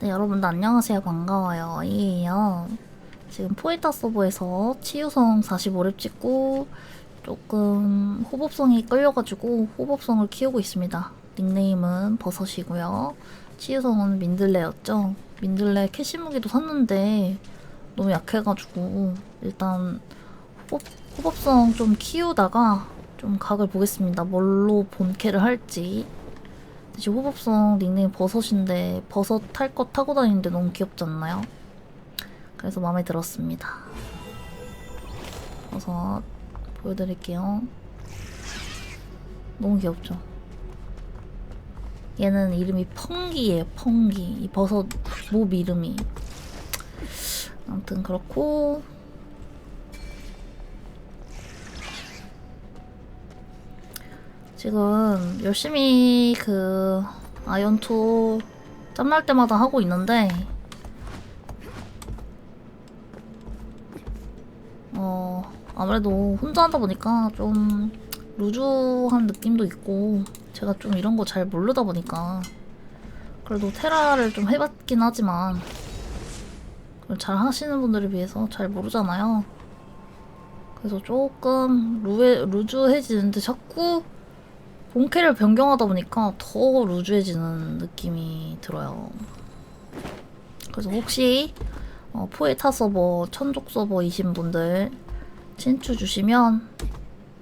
네, 여러분들 안녕하세요. 반가워요. 이에요. 지금 포에타 서버에서 치유성 45렙 찍고 조금 호법성이 끌려가지고 호법성을 키우고 있습니다. 닉네임은 버섯이고요. 치유성은 민들레였죠. 민들레 캐시 무기도 샀는데 너무 약해가지고 일단 호법, 호법성 좀 키우다가 좀 각을 보겠습니다. 뭘로 본캐를 할지. 지금 호법성 닉네임 버섯인데 버섯 탈거 타고 다니는데 너무 귀엽지 않나요? 그래서 마음에 들었습니다. 버섯 보여드릴게요. 너무 귀엽죠? 얘는 이름이 펑기예요, 펑기. 이 버섯 몹 이름이. 아무튼 그렇고 지금 열심히 그 아이언2 짬날 때마다 하고 있는데 어 아무래도 혼자 하다 보니까 좀 루즈한 느낌도 있고 제가 좀 이런 거 잘 모르다 보니까 그래도 테라를 좀 해봤긴 하지만 잘 하시는 분들에 비해서 잘 모르잖아요. 그래서 조금 루에, 루즈해지는데 자꾸 본캐를 변경하다 보니까 더 루즈해지는 느낌이 들어요. 그래서 혹시 어, 포에타 서버, 천족 서버이신 분들 친추 주시면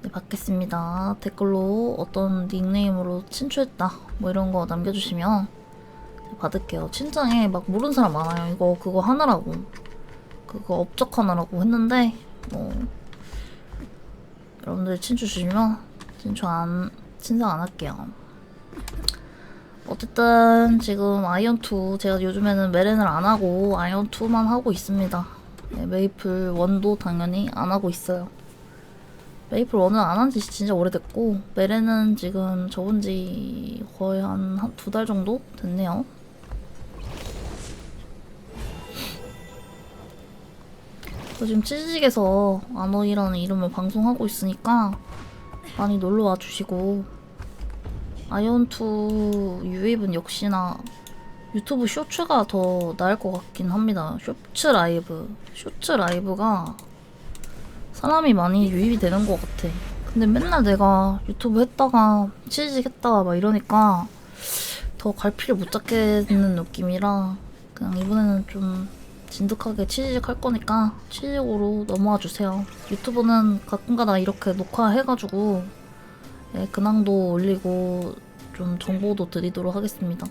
네, 받겠습니다. 댓글로 어떤 닉네임으로 친추했다 뭐 이런 거 남겨주시면 네, 받을게요. 친장에 막 모르는 사람 많아요. 이거 그거 하느라고 그거 업적하느라고 했는데 뭐 여러분들 친추 주시면 친추 안 신상 안 할게요. 어쨌든 지금 아이언2 제가 요즘에는 메렌을 안 하고 아이언2만 하고 있습니다. 네, 메이플 1도 당연히 안 하고 있어요. 메이플 1은 안 한 지 진짜 오래됐고 메렌은 지금 접은 지 거의 한 두 달 정도 됐네요. 저 지금 치즈직에서 아노이라는 이름을 방송하고 있으니까 많이 놀러 와 주시고 아이언2 유입은 역시나 유튜브 쇼츠가 더 나을 것 같긴 합니다. 쇼츠 라이브. 쇼츠 라이브가 사람이 많이 유입이 되는 것 같아. 근데 맨날 내가 유튜브 했다가 치즈직 했다가 막 이러니까 더 갈피를 못 잡겠는 느낌이라 그냥 이번에는 좀 진득하게 치즈직 할 거니까 치즈직으로 넘어와 주세요. 유튜브는 가끔가다 이렇게 녹화해가지고 예, 근황도 올리고 좀 정보도 드리도록 하겠습니다.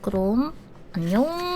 그럼 안녕.